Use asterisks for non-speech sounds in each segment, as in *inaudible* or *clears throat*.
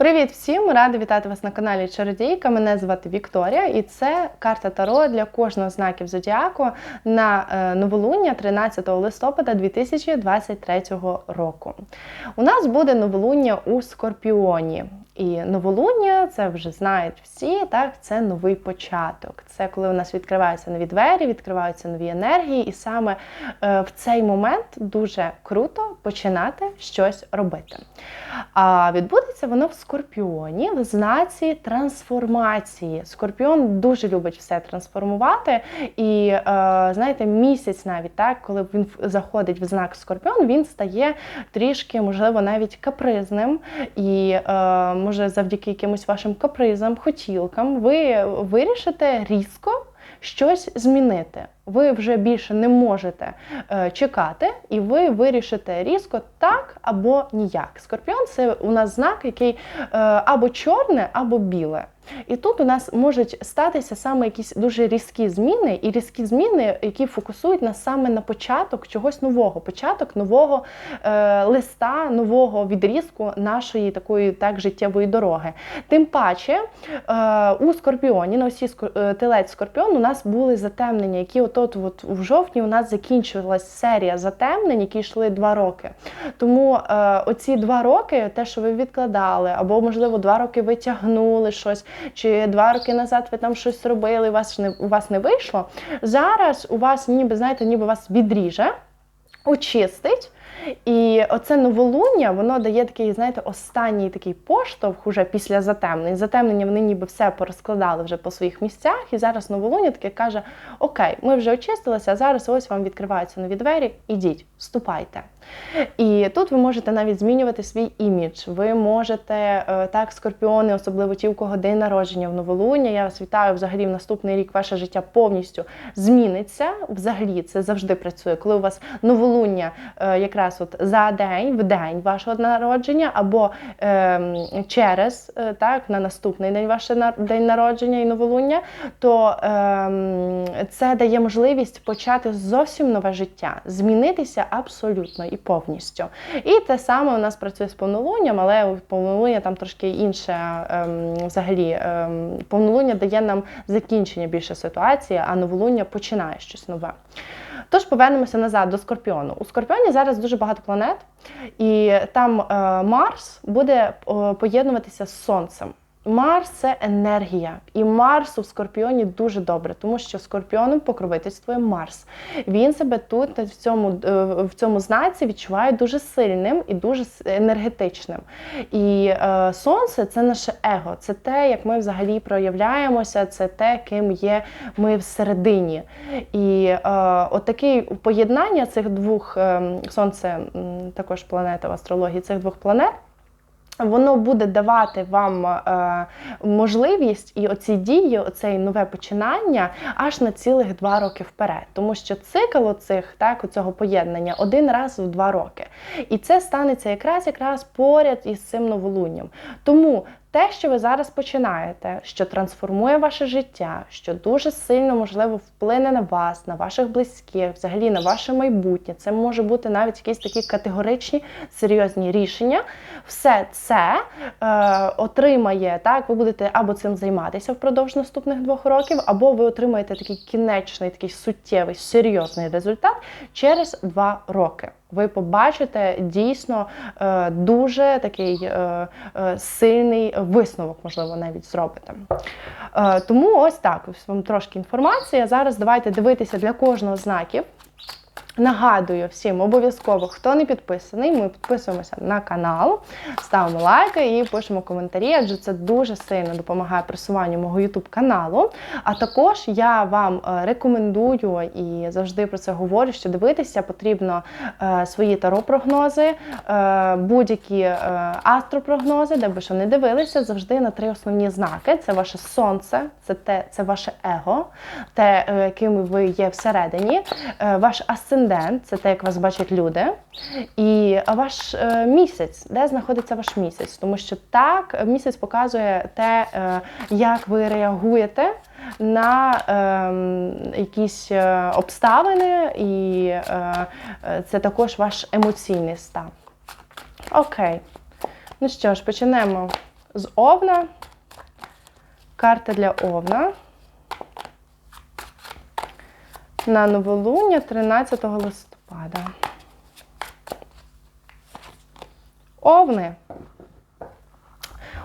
Привіт всім! Рада вітати вас на каналі Чародійка. Мене звати Вікторія, і це карта Таро для кожного знаків Зодіаку на е, новолуння 13 листопада 2023 року. У нас буде новолуння у Скорпіоні. І новолуння, це вже знають всі, так, це новий початок. Це коли у нас відкриваються нові двері, відкриваються нові енергії, і саме е, в цей момент дуже круто починати щось робити. А відбудеться воно в Скорпіоні в знаці трансформації. Скорпіон дуже любить все трансформувати. І е, знаєте, місяць навіть так, коли він заходить в знак Скорпіон, він стає трішки, можливо, навіть капризним. І е, може завдяки якимось вашим капризам, хотілкам, ви вирішите різко щось змінити. Ви вже більше не можете е, чекати, і ви вирішите різко так або ніяк. Скорпіон це у нас знак, який е, або чорне, або біле. І тут у нас можуть статися саме якісь дуже різкі зміни, і різкі зміни, які фокусують нас саме на початок чогось нового, початок нового е, листа, нового відрізку нашої такої так життєвої дороги. Тим паче е, у Скорпіоні, на осі е, телець Скорпіон, у нас були затемнення, які от от от в жовтні у нас закінчилась серія затемнень, які йшли два роки. Тому е, оці два роки, те, що ви відкладали, або можливо два роки ви тягнули щось чи два роки назад ви там щось робили, у вас не у вас не вийшло. Зараз у вас, ніби знаєте, ніби вас відріже, очистить. І оце новолуння, воно дає такий, знаєте, останній такий поштовх уже після затемнень. Затемнення вони ніби все порозкладали вже по своїх місцях. І зараз новолуння таке каже: Окей, ми вже очистилися, а зараз ось вам відкриваються нові двері, ідіть, вступайте. І тут ви можете навіть змінювати свій імідж. Ви можете е, так, скорпіони, особливо ті, у кого день народження в новолуння. Я вас вітаю взагалі в наступний рік ваше життя повністю зміниться. Взагалі це завжди працює, коли у вас новолуння е, якраз от за день, в день вашого народження, або е, через е, так, на наступний день ваше день народження і новолуння, то е, це дає можливість почати зовсім нове життя, змінитися абсолютно і повністю. І те саме у нас працює з повнолунням, але повнолуння там трошки інше ем, взагалі. Ем, повнолуння дає нам закінчення більше ситуації, а новолуння починає щось нове. Тож повернемося назад до Скорпіону. У Скорпіоні зараз дуже багато планет, і там е, Марс буде е, поєднуватися з Сонцем. Марс це енергія, і Марс у Скорпіоні дуже добре, тому що Скорпіоном покровительствує Марс. Він себе тут в цьому е, в цьому знаці відчуває дуже сильним і дуже енергетичним. І е, сонце це наше его, це те, як ми взагалі проявляємося, це те, ким є ми всередині. І е, отаке поєднання цих двох е, сонце також планета в астрології цих двох планет. Воно буде давати вам е, можливість і оці дії, оце нове починання аж на цілих два роки вперед. Тому що цикл оцих, так, оцього поєднання один раз в два роки. І це станеться якраз якраз поряд із цим новолунням. Тому те, що ви зараз починаєте, що трансформує ваше життя, що дуже сильно, можливо, вплине на вас, на ваших близьких, взагалі на ваше майбутнє. Це може бути навіть якісь такі категоричні, серйозні рішення. Все це е, отримає, так, ви будете або цим займатися впродовж наступних двох років, або ви отримаєте такий кінечний, такий суттєвий, серйозний результат через два роки ви побачите дійсно е, дуже такий е, е, сильний висновок, можливо, навіть зробите. Тому ось так, ось вам трошки інформація. Зараз давайте дивитися для кожного знаків. Нагадую всім обов'язково, хто не підписаний, ми підписуємося на канал, ставимо лайки і пишемо коментарі, адже це дуже сильно допомагає просуванню мого YouTube каналу. А також я вам е, рекомендую і завжди про це говорю, що дивитися потрібно е, свої таро-прогнози, е, будь-які астропрогнози, де би що не дивилися, завжди на три основні знаки: це ваше сонце, це те, це ваше его, те, яким ви є всередині, ваш асцендент асцендент це те, як вас бачать люди, і ваш е, місяць, де знаходиться ваш місяць, тому що так місяць показує те, е, як ви реагуєте. На е, якісь е, обставини, і це також ваш емоційний стан. Окей. Ну що ж, почнемо з Овна. Карта для Овна. На новолуння 13 листопада. Овни.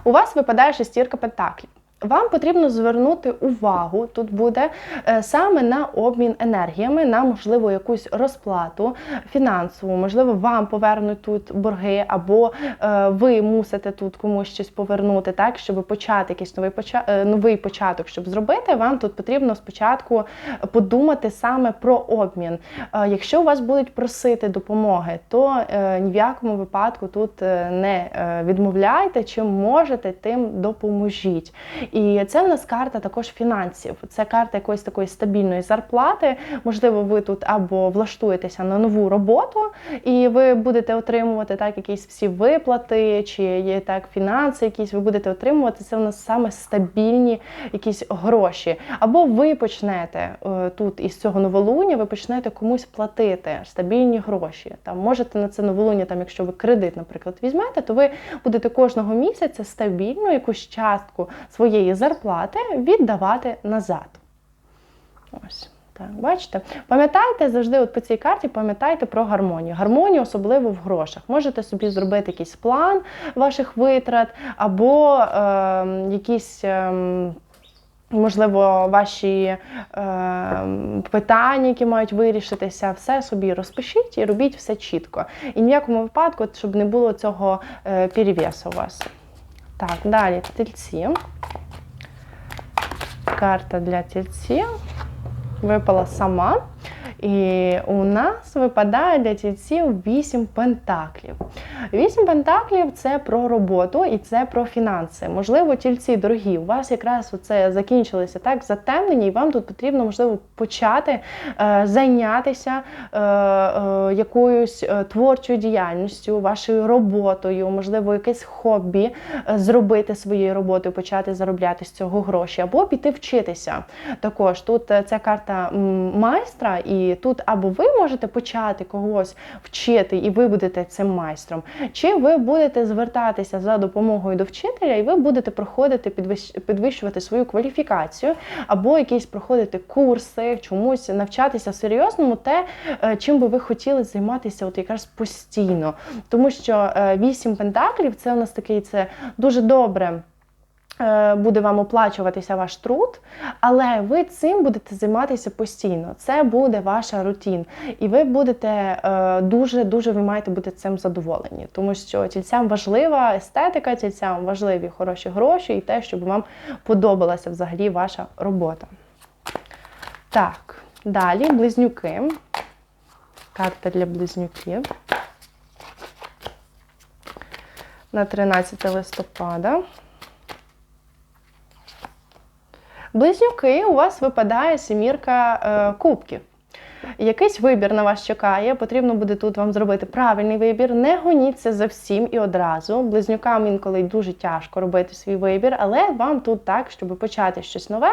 У вас випадає шестірка пентаклів. Вам потрібно звернути увагу, тут буде е, саме на обмін енергіями, на можливо якусь розплату фінансову, можливо, вам повернуть тут борги, або е, ви мусите тут комусь щось повернути, так, щоб почати якийсь новий початок, новий початок, щоб зробити, вам тут потрібно спочатку подумати саме про обмін. Е, Якщо у вас будуть просити допомоги, то е, ні в якому випадку тут е, не е, відмовляйте, чим можете, тим допоможіть. І це в нас карта також фінансів. Це карта якоїсь такої стабільної зарплати. Можливо, ви тут або влаштуєтеся на нову роботу, і ви будете отримувати так якісь всі виплати, чи є так фінанси, якісь ви будете отримувати. Це в нас саме стабільні якісь гроші. Або ви почнете е, тут із цього новолуння, ви почнете комусь платити стабільні гроші. Там можете на це новолуння, там, якщо ви кредит, наприклад, візьмете, то ви будете кожного місяця стабільно якусь частку своєї зарплати віддавати назад. Ось. Так, бачите? Пам'ятайте завжди, от по цій карті, пам'ятайте про гармонію. Гармонію, особливо в грошах. Можете собі зробити якийсь план ваших витрат, або е, якісь. Е, Можливо, ваші е, питання, які мають вирішитися, все собі розпишіть і робіть все чітко. І ні в якому випадку, щоб не було цього е, перевесу у вас. Так, далі тельці. Карта для тільців. Випала сама. І у нас випадає для тільців 8 пентаклів. 8 пентаклів це про роботу і це про фінанси. Можливо, тільці дорогі. У вас якраз оце закінчилося так затемнення, і вам тут потрібно, можливо, почати е, зайнятися е, е, якоюсь е, творчою діяльністю, вашою роботою, можливо, якесь хобі е, зробити своєю роботою, почати заробляти з цього гроші, або піти вчитися. Також тут е, ця карта м, і тут або ви можете почати когось вчити, і ви будете цим майстром, чи ви будете звертатися за допомогою до вчителя, і ви будете проходити підвищувати свою кваліфікацію, або якісь проходити курси, чомусь навчатися серйозному, те, е, чим би ви хотіли займатися, от якраз постійно. Тому що е, вісім пентаклів це у нас такий це дуже добре. Е, Буде вам оплачуватися ваш труд, але ви цим будете займатися постійно. Це буде ваша рутін, і ви будете дуже дуже ви маєте бути цим задоволені, тому що тільцям важлива естетика, тільцям важливі хороші гроші і те, щоб вам подобалася взагалі ваша робота. Так, далі близнюки. Карта для близнюків. На 13 листопада. Близнюки у вас випадає сімірка е, кубків. Якийсь вибір на вас чекає, потрібно буде тут вам зробити правильний вибір. Не гоніться за всім і одразу. Близнюкам інколи дуже тяжко робити свій вибір, але вам тут так, щоб почати щось нове,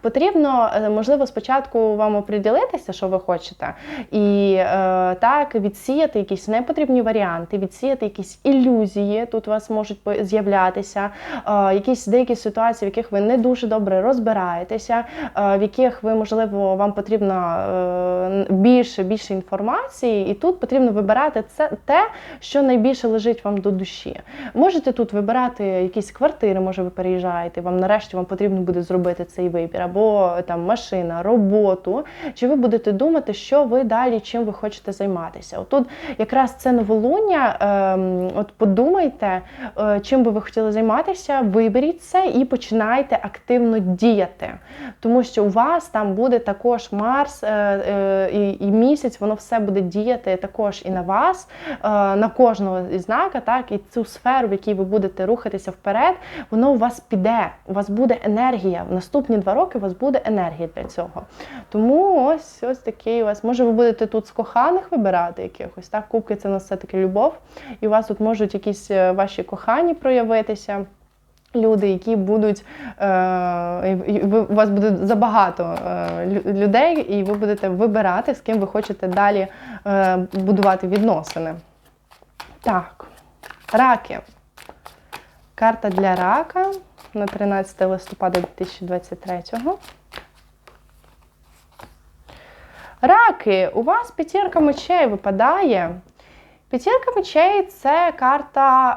потрібно, е, можливо, спочатку вам оприділитися, що ви хочете, і е, так відсіяти якісь непотрібні варіанти, відсіяти якісь ілюзії. Тут у вас можуть з'являтися, е, якісь деякі ситуації, в яких ви не дуже добре розбираєтеся, е, в яких ви, можливо, вам потрібно. е, більше більше інформації, і тут потрібно вибирати це те, що найбільше лежить вам до душі. Можете тут вибирати якісь квартири, може ви переїжджаєте, вам нарешті вам потрібно буде зробити цей вибір, або там машина, роботу. Чи ви будете думати, що ви далі чим ви хочете займатися? Отут якраз це новолуння. ем, от подумайте, е, чим би ви хотіли займатися, виберіть це і починайте активно діяти. Тому що у вас там буде також Марс е, е, і, і місяць, воно все буде діяти також і на вас, е, на кожного знака, так, і цю сферу, в якій ви будете рухатися вперед, воно у вас піде, у вас буде енергія. В наступні два роки у вас буде енергія для цього. Тому ось ось такий у вас. Може, ви будете тут з коханих вибирати якихось, так? Кубки це у нас все-таки любов, і у вас тут можуть якісь е, ваші кохані проявитися. Люди, які будуть е, у вас буде забагато е, людей, і ви будете вибирати, з ким ви хочете далі е, будувати відносини. Так, раки. Карта для рака на 13 листопада 2023. Раки, у вас п'ятірка мечей випадає. П'ятірка мечей це карта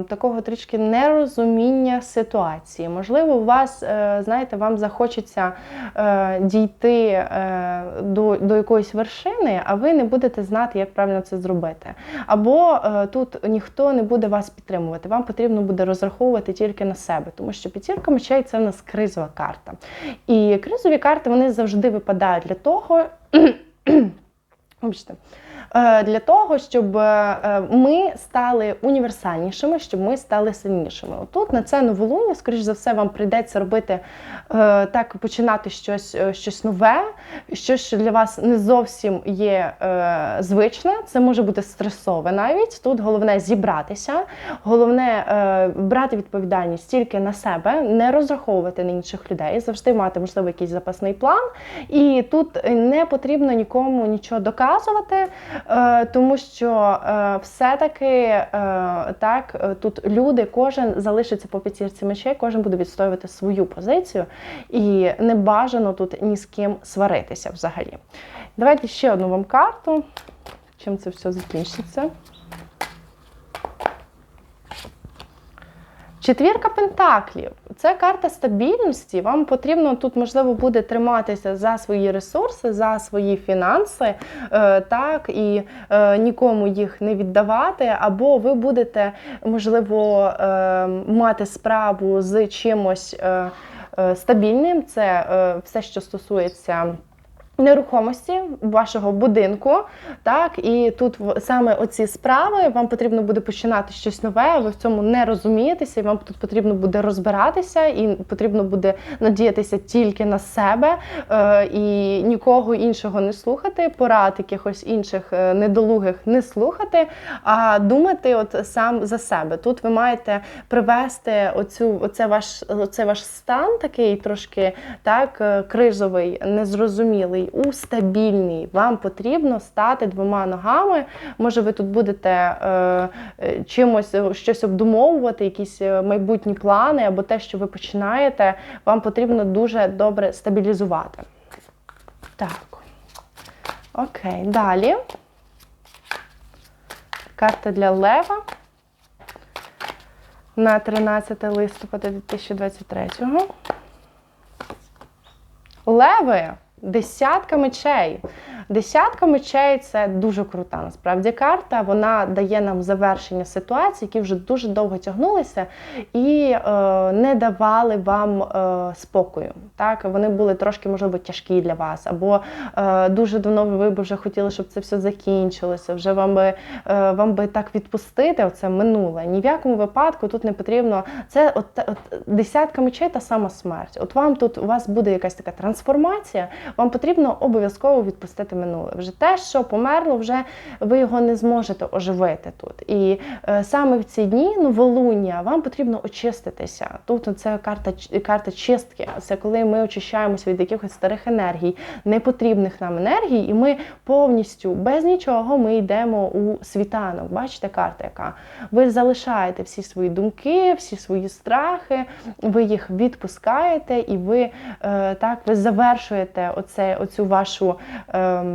е, такого трішки нерозуміння ситуації. Можливо, у вас, е, знаєте, вам захочеться е, дійти е, до до якоїсь вершини, а ви не будете знати, як правильно це зробити. Або е, тут ніхто не буде вас підтримувати. Вам потрібно буде розраховувати тільки на себе, тому що п'ятірка мечей це в нас кризова карта. І кризові карти вони завжди випадають для того. *clears throat* Вибачте, для того, щоб е, ми стали універсальнішими, щоб ми стали сильнішими. Отут на це новолуння, скоріш за все, вам прийдеться робити е, так, починати щось щось нове, щось що для вас не зовсім є звичне. Це може бути стресове навіть. Тут головне зібратися, головне брати відповідальність тільки на себе, не розраховувати на інших людей, завжди мати, можливо, якийсь запасний план. І тут не потрібно нікому нічого доказувати. Е, тому що е, все-таки е, так тут люди, кожен залишиться по п'ятірці мечей, кожен буде відстоювати свою позицію, і не бажано тут ні з ким сваритися взагалі. Давайте ще одну вам карту. Чим це все закінчиться? Четвірка пентаклів це карта стабільності. Вам потрібно тут, можливо, буде триматися за свої ресурси, за свої фінанси, е, так, і е, нікому їх не віддавати, або ви будете, можливо, е, мати справу з чимось стабільним. Це все, що стосується. Нерухомості вашого будинку, так і тут саме оці справи вам потрібно буде починати щось нове. Ви в цьому не розумієтеся, і вам тут потрібно буде розбиратися, і потрібно буде надіятися тільки на себе е, і нікого іншого не слухати, порад якихось інших е, недолугих не слухати, а думати, от сам за себе. Тут ви маєте привести оцю, оце ваш оце ваш стан, такий трошки так е, кризовий, незрозумілий у стабільній. Вам потрібно стати двома ногами. Може, ви тут будете е, е чимось е, щось обдумовувати, якісь е, майбутні плани або те, що ви починаєте, вам потрібно дуже добре стабілізувати. Так. Окей, далі. Карта для Лева на 13 листопада 2023. Леви! Десятка мечей. Десятка мечей це дуже крута насправді карта. Вона дає нам завершення ситуації, які вже дуже довго тягнулися і е, не давали вам е, спокою. Так, Вони були трошки, можливо, тяжкі для вас, або е, дуже давно ви б вже хотіли, щоб це все закінчилося. Вже вам би е, вам би так відпустити, оце минуле. Ні в якому випадку тут не потрібно. Це от, от десятка мечей та сама смерть. От вам тут у вас буде якась така трансформація вам потрібно обов'язково відпустити минуле. Вже те, що померло, вже ви його не зможете оживити тут. І е, саме в ці дні новолуння вам потрібно очиститися. Тут це карта карта чистки. Це коли ми очищаємося від якихось старих енергій, непотрібних нам енергій, і ми повністю без нічого ми йдемо у світанок. Бачите, карта, яка ви залишаєте всі свої думки, всі свої страхи, ви їх відпускаєте, і ви е, так ви завершуєте оце, оцю вашу ем,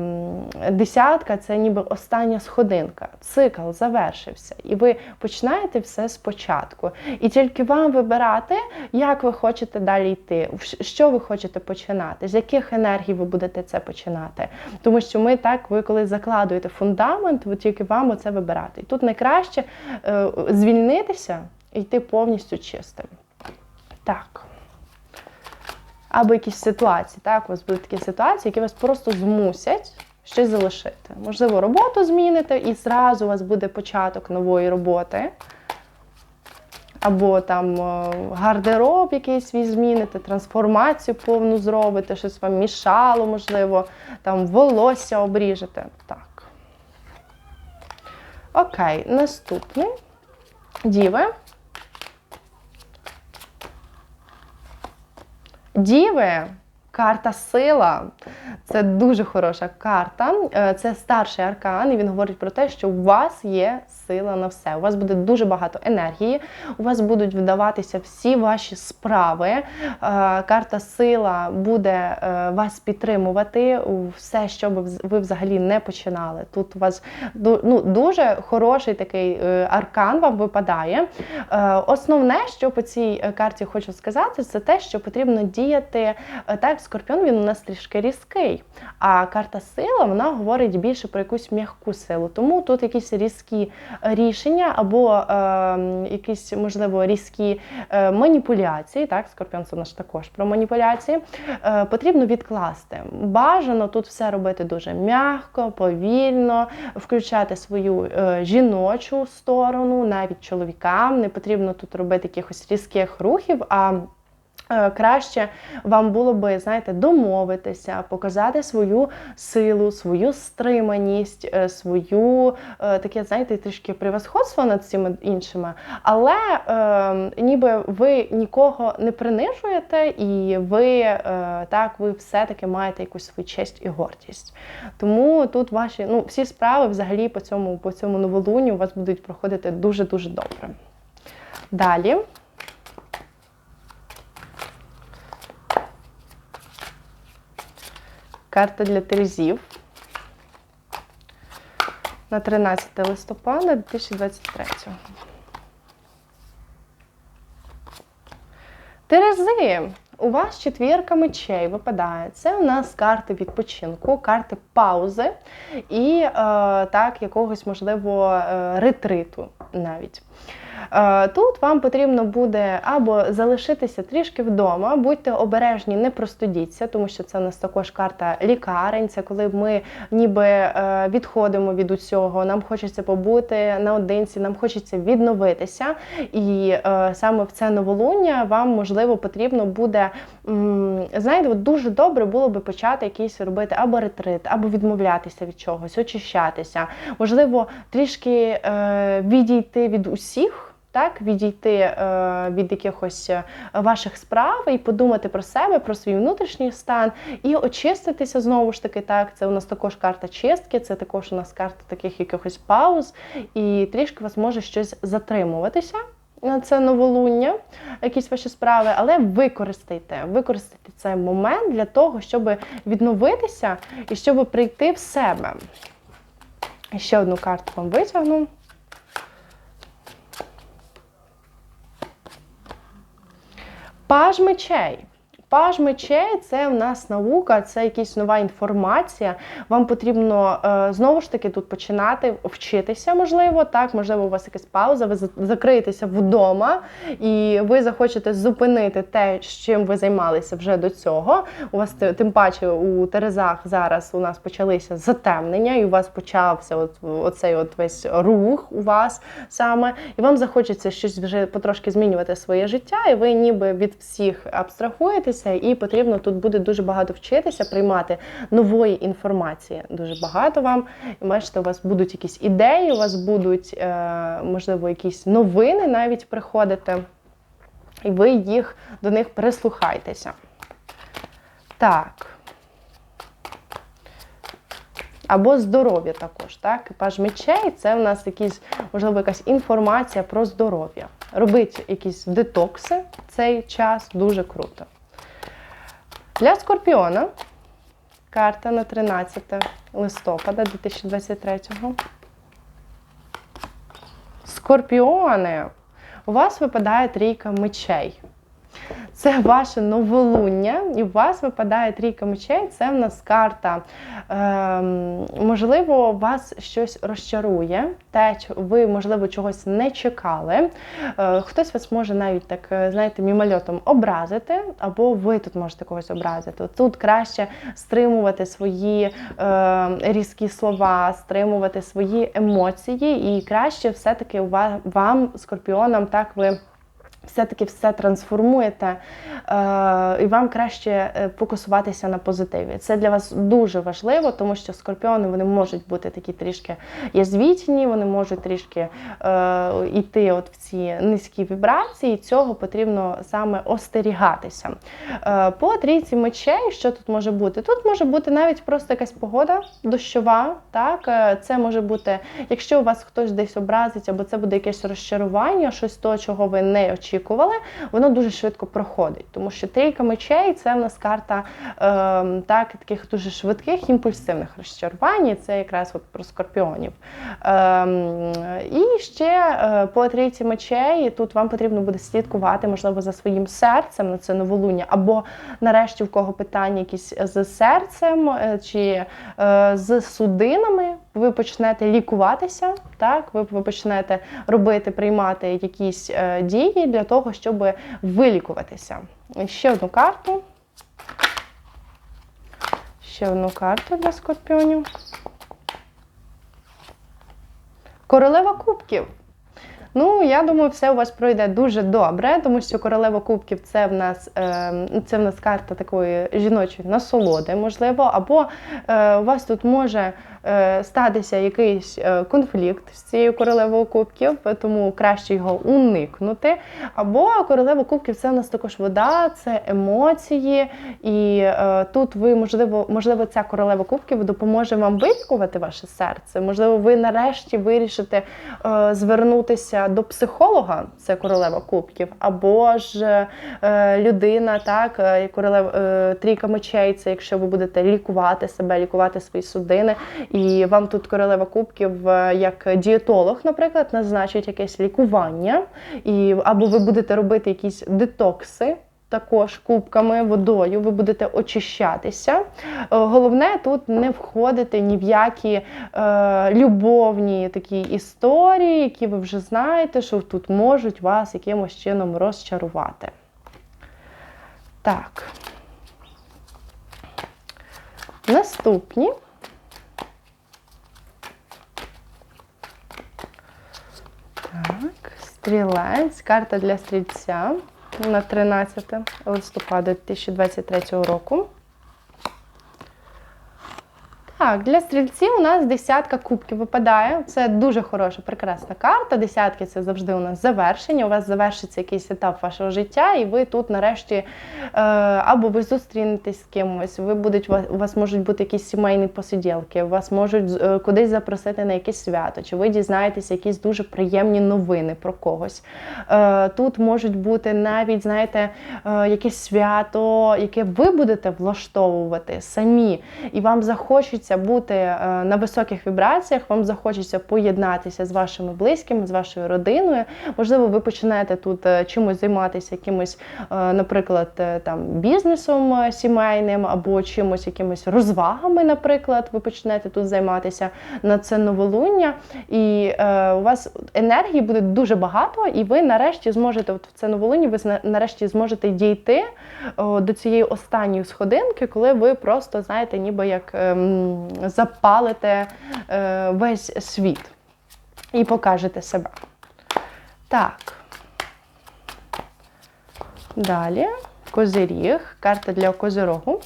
десятка, це ніби остання сходинка. Цикл завершився. І ви починаєте все спочатку. І тільки вам вибирати, як ви хочете далі йти, що ви хочете починати, з яких енергій ви будете це починати. Тому що ми так, ви коли закладуєте фундамент, ви тільки вам оце вибирати. І тут найкраще е, звільнитися і йти повністю чистим. Так або якісь ситуації. Так, у вас будуть такі ситуації, які вас просто змусять щось залишити. Можливо, роботу зміните, і зразу у вас буде початок нової роботи. Або там гардероб якийсь ви зміните, трансформацію повну зробите, щось вам мішало, можливо, там волосся обріжете. Так. Окей, наступний. Діви. Діви, карта сила. Це дуже хороша карта. Е, Це старший аркан, і він говорить про те, що у вас є сила на все. У вас буде дуже багато енергії, у вас будуть вдаватися всі ваші справи. Е, Карта сила буде е, вас підтримувати у все, що ви взагалі не починали. Тут у вас ну, дуже хороший такий аркан вам випадає. Основне, що по цій карті хочу сказати, це те, що потрібно діяти так. Скорпіон він у нас трішки різкий. А карта сила вона говорить більше про якусь м'яку силу. Тому тут якісь різкі рішення або е, якісь, можливо, різкі е, маніпуляції. Так, скорпіон це наш також про маніпуляції. Е, потрібно відкласти. Бажано тут все робити дуже м'яко, повільно, включати свою е, жіночу сторону, навіть чоловікам. Не потрібно тут робити якихось різких рухів. а Краще вам було би, знаєте, домовитися, показати свою силу, свою стриманість, е, свою е, таке, знаєте, трішки превосходство над всіма іншими, але е, ніби ви нікого не принижуєте, і ви е, так, ви все-таки маєте якусь свою честь і гордість. Тому тут ваші ну, всі справи взагалі по цьому, по цьому новолунню у вас будуть проходити дуже-дуже добре. Далі. Карта для терезів на 13 листопада 2023. Терези, у вас четвірка мечей випадає. Це у нас карти відпочинку, карти паузи і е, так, якогось, можливо, е, ретриту навіть. Е, Тут вам потрібно буде або залишитися трішки вдома, будьте обережні, не простудіться, тому що це у нас також карта лікарень. Це коли ми ніби е, відходимо від усього. Нам хочеться побути наодинці, нам хочеться відновитися. І е, саме в це новолуння вам можливо потрібно буде знаєте, от дуже добре було би почати якийсь робити або ретрит, або відмовлятися від чогось, очищатися. Можливо, трішки відійти від усіх. Так, відійти е, від якихось е, ваших справ і подумати про себе, про свій внутрішній стан, і очиститися знову ж таки. Так, це у нас також карта чистки, це також у нас карта таких якихось пауз, і трішки вас може щось затримуватися. Це новолуння, якісь ваші справи, але використайте, використайте цей момент для того, щоб відновитися і щоб прийти в себе. Ще одну карту вам витягну. Паж мечей. Паж мечей це в нас наука, це якась нова інформація. Вам потрібно е, знову ж таки тут починати вчитися, можливо, так, можливо, у вас якась пауза, ви закриєтеся вдома, і ви захочете зупинити те, з чим ви займалися вже до цього. У вас тим паче у Терезах зараз у нас почалися затемнення, і у вас почався от, оцей от весь рух у вас саме, і вам захочеться щось вже потрошки змінювати своє життя, і ви ніби від всіх абстрахуєтеся, і потрібно тут буде дуже багато вчитися, приймати нової інформації. Дуже багато вам. І бачите, у вас будуть якісь ідеї, у вас будуть, е, можливо, якісь новини навіть приходити, і ви їх до них прислухайтеся. Так. Або здоров'я також, так? Паж мечей це в нас якісь, можливо, якась інформація про здоров'я. Робить якісь детокси цей час дуже круто. Для скорпіона карта на 13 листопада 2023. Скорпіони, у вас випадає трійка мечей. Це ваше новолуння, і у вас випадає трійка мечей. Це в нас карта. Ем, можливо, вас щось розчарує, те, ви, можливо, чогось не чекали. Е, хтось вас може навіть так, е, знаєте, мімольотом образити, або ви тут можете когось образити. Тут краще стримувати свої е, різкі слова, стримувати свої емоції, і краще все-таки вам, скорпіонам, так ви все-таки все трансформуєте, е, і вам краще е, фокусуватися на позитиві. Це для вас дуже важливо, тому що скорпіони вони можуть бути такі трішки язвітні, вони можуть трішки е, йти от в ці низькі вібрації. Цього потрібно саме остерігатися. По трійці мечей, що тут може бути? Тут може бути навіть просто якась погода дощова. Так? Це може бути, якщо у вас хтось десь образить, або це буде якесь розчарування, щось того, чого ви не очікували, воно дуже швидко проходить. Тому що трійка мечей це в нас карта е, так, таких дуже швидких імпульсивних розчарувань. і Це якраз от про скорпіонів. Е, і ще е, по трійці мечей тут вам потрібно буде слідкувати, можливо, за своїм серцем на це новолуння, або нарешті в кого питання якісь з серцем е, чи е, з судинами. Ви почнете лікуватися, так ви, ви почнете робити, приймати якісь е, дії для того, щоб вилікуватися. Ще одну карту. Ще одну карту для скорпіонів. Королева кубків. Ну, я думаю, все у вас пройде дуже добре, тому що королева кубків це в нас е, це в нас карта такої жіночої насолоди, можливо, або е, у вас тут може статися якийсь е, конфлікт з цією королевою кубків, тому краще його уникнути. Або королева кубків це в нас також вода, це емоції, і е, тут ви, можливо, можливо, ця королева кубків допоможе вам вилікувати ваше серце. Можливо, ви нарешті вирішите е, звернутися до психолога, це королева кубків, або ж е, людина, так, е, королева е, трійка мечей, це якщо ви будете лікувати себе, лікувати свої судини, і вам тут королева кубків, е, як дієтолог, наприклад, назначить якесь лікування, і або ви будете робити якісь детокси. Також кубками, водою, ви будете очищатися. Е, Головне тут не входити ні в які е, любовні такі історії, які ви вже знаєте, що тут можуть вас якимось чином розчарувати. Так. Наступні. Так, стрілець, карта для стрільця на 13 листопада 2023 року. Так, для стрільців у нас десятка кубків випадає. Це дуже хороша, прекрасна карта. Десятки це завжди у нас завершення. У вас завершиться якийсь етап вашого життя, і ви тут нарешті е, або ви зустрінетесь з кимось, ви будуть, у вас можуть бути якісь сімейні посиділки, вас можуть е, кудись запросити на якесь свято, чи ви дізнаєтеся якісь дуже приємні новини про когось. Е, тут можуть бути навіть, знаєте, якесь свято, яке ви будете влаштовувати самі, і вам захочеться бути е, на високих вібраціях, вам захочеться поєднатися з вашими близькими, з вашою родиною. Можливо, ви починаєте тут е, чимось займатися, якимось, е, наприклад, там бізнесом сімейним або чимось, якимись розвагами, наприклад, ви почнете тут займатися на це новолуння, і у вас енергії буде дуже багато, і ви нарешті зможете от в це новолуння, ви нарешті зможете дійти до цієї останньої сходинки, коли ви просто знаєте, ніби як ем, запалите е, весь світ і покажете себе. Так. Далі Козиріг, карта для Козирогу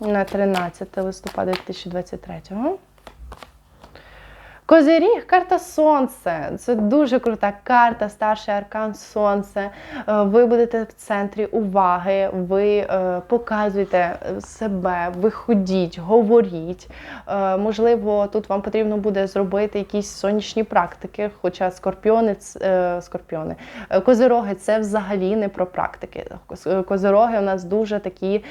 на 13 листопада 2023 Козиріг, карта Сонце. Це дуже крута карта, старший аркан Сонце. Ви будете в центрі уваги, ви е, показуєте себе, ви ходіть, говоріть. Е, Можливо, тут вам потрібно буде зробити якісь сонячні практики, хоча скорпіони, е, скорпіони, козироги це взагалі не про практики. Козироги у нас дуже такі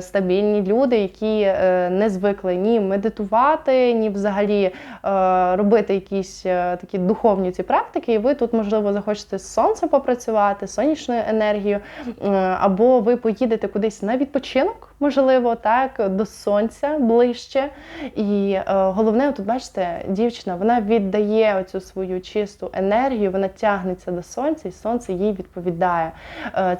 стабільні люди, які не звикли ні медитувати, ні взагалі е, робити якісь е, такі духовні ці практики, і ви тут, можливо, захочете з сонцем попрацювати, сонячною енергією, е, або ви поїдете кудись на відпочинок, можливо, так, до сонця ближче. І е, головне, тут бачите, дівчина вона віддає оцю свою чисту енергію, вона тягнеться до сонця, і сонце їй відповідає.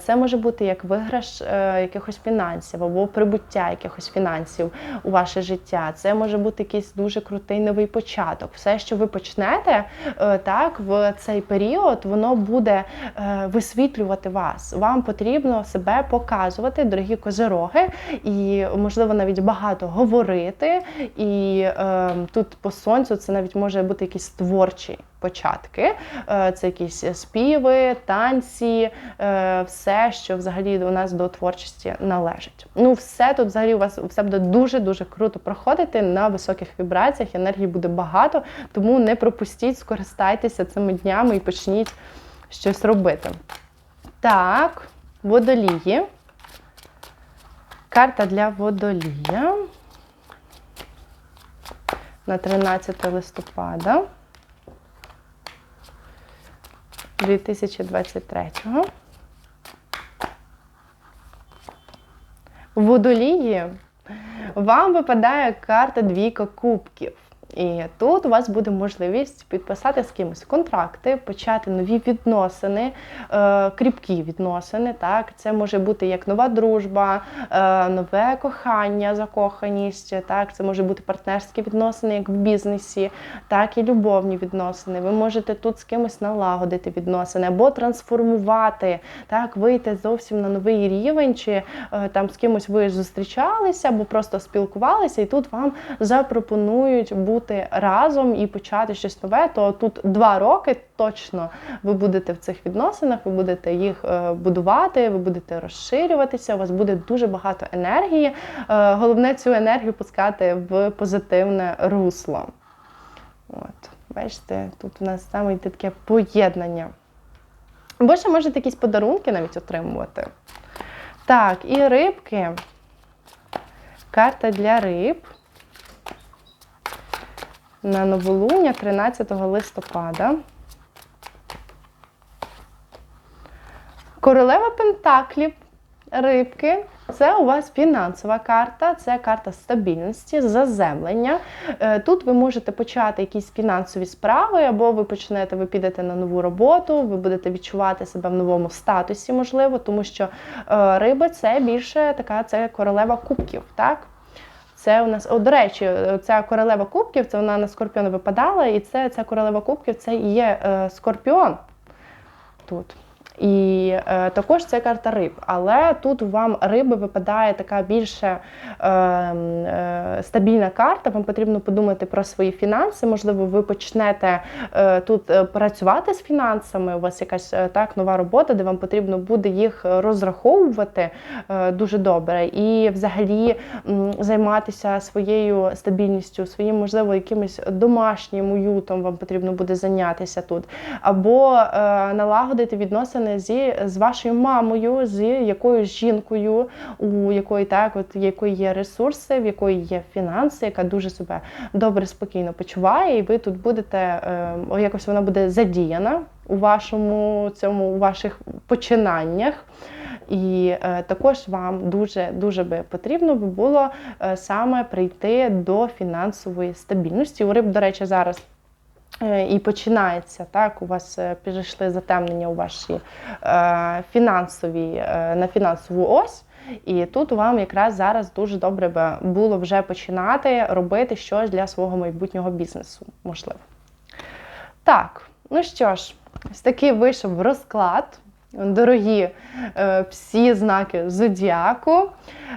Це може бути як виграш якихось фінансів або прибуття якихось фінансів у ваше життя. Це може бути якийсь дуже крутий новий початок. Все що ви почнете е, так в цей період, воно буде е, висвітлювати вас. Вам потрібно себе показувати, дорогі козироги, і можливо навіть багато говорити. І е, тут по сонцю це навіть може бути якийсь творчі початки. Е, Це якісь співи, танці, е, все, що взагалі у нас до творчості належить. Ну, все тут взагалі у вас все буде дуже-дуже круто проходити на високих вібраціях, енергії буде багато, тому не пропустіть, скористайтеся цими днями і почніть щось робити. Так, водолії. Карта для водолія на 13 листопада 2023. В водолії вам випадає карта двійка кубків. І тут у вас буде можливість підписати з кимось контракти, почати нові відносини, е, кріпкі відносини. Так, це може бути як нова дружба, е, нове кохання, закоханість. Так, це може бути партнерські відносини, як в бізнесі, так і любовні відносини. Ви можете тут з кимось налагодити відносини або трансформувати, так, вийти зовсім на новий рівень, чи е, там з кимось ви зустрічалися, або просто спілкувалися, і тут вам запропонують бути бути разом і почати щось нове, то тут два роки точно ви будете в цих відносинах, ви будете їх е, будувати, ви будете розширюватися, у вас буде дуже багато енергії. Е, головне цю енергію пускати в позитивне русло. От, Бачите, тут у нас саме йде таке поєднання. Або ще можете якісь подарунки навіть отримувати. Так, і рибки. Карта для риб на новолуння 13 листопада. Королева Пентаклів, рибки. Це у вас фінансова карта, це карта стабільності, заземлення. Е, тут ви можете почати якісь фінансові справи, або ви почнете, ви підете на нову роботу, ви будете відчувати себе в новому статусі, можливо, тому що е, риби це більше така це королева кубків. так? Це у нас, о, до речі, ця королева кубків, це вона на скорпіона випадала, і це ця королева кубків це і є е, скорпіон тут. І е, також це карта риб. Але тут вам риби випадає така більше е, е, стабільна карта. Вам потрібно подумати про свої фінанси. Можливо, ви почнете е, тут е, працювати з фінансами. У вас якась е, так нова робота, де вам потрібно буде їх розраховувати е, дуже добре. І взагалі м, займатися своєю стабільністю, своїм, можливо, якимось домашнім уютом вам потрібно буде зайнятися тут. Або е, налагодити відносини зі з вашою мамою, з якоюсь жінкою, у якої так, от якої є ресурси, в якої є фінанси, яка дуже себе добре, спокійно почуває, і ви тут будете е, якось вона буде задіяна у вашому цьому, у ваших починаннях. І е, також вам дуже дуже би потрібно би було е, саме прийти до фінансової стабільності. У риб, до речі, зараз. Е, і починається так. У вас пішли затемнення у ваші е, фінансові на фінансову ось. І тут вам якраз зараз дуже добре би було вже починати робити щось для свого майбутнього бізнесу, можливо. Так, ну що ж, ось такий вийшов розклад. Дорогі е, всі знаки зодіаку.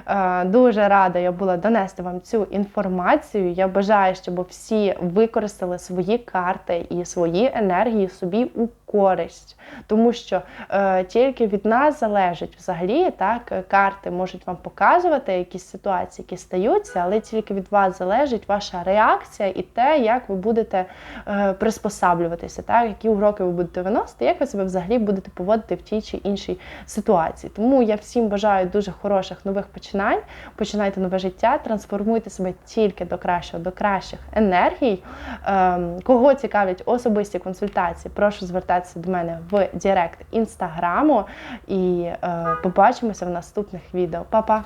Е, дуже рада я була донести вам цю інформацію. Я бажаю, щоб всі використали свої карти і свої енергії собі у користь, тому що е, тільки від нас залежить взагалі так, карти можуть вам показувати якісь ситуації, які стаються, але тільки від вас залежить ваша реакція і те, як ви будете е, приспосаблюватися, так, які уроки ви будете виносити, як ви себе взагалі будете поводити в тій чи іншій ситуації. Тому я всім бажаю дуже хороших нових починань. Починайте нове життя, трансформуйте себе тільки до кращого, до кращих енергій. Е, кого цікавлять особисті консультації, прошу звертатися звертатися до мене в Директ інстаграму і е, побачимося в наступних відео. Па-па!